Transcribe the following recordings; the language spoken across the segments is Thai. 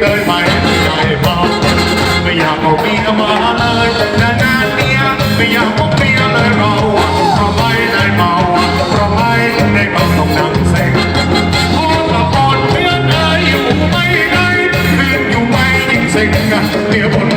เลยไหมใจบอกไม่อยากเอาเมียมาเลยนานๆเมียไม่อยากเอาเมียเลยเราเพราะไม่ได้เมาเพราะไม่ได้เมาต้องนั่งเซ็งพอละพอนเมื่อด้ยอยู่ไม่ได้เพื่นอยู่ไม่ยิ่งเซ็งเดี๋ยว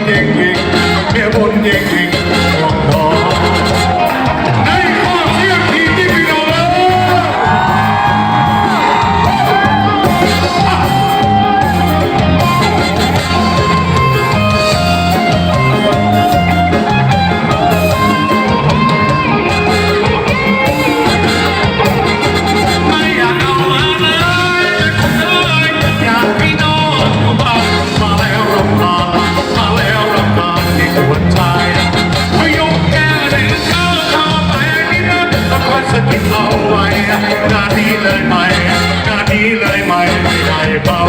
เบา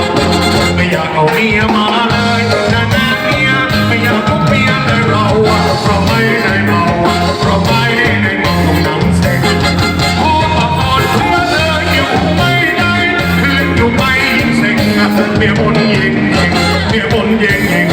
ไม่อยากเอาเมียมาเลยนานะเมียไม่อยากพบเมียเลยเราเพราะไม่ได้เมาเพราะไม่ได้เมาของน้ำเซ็งโอ้ปากอ่อนเพื่อเธออยู่ไม่ได้คืนอยู่ไม่ยิ่งเซ็งเมียบนยิงยิงเมียบนยิงยิง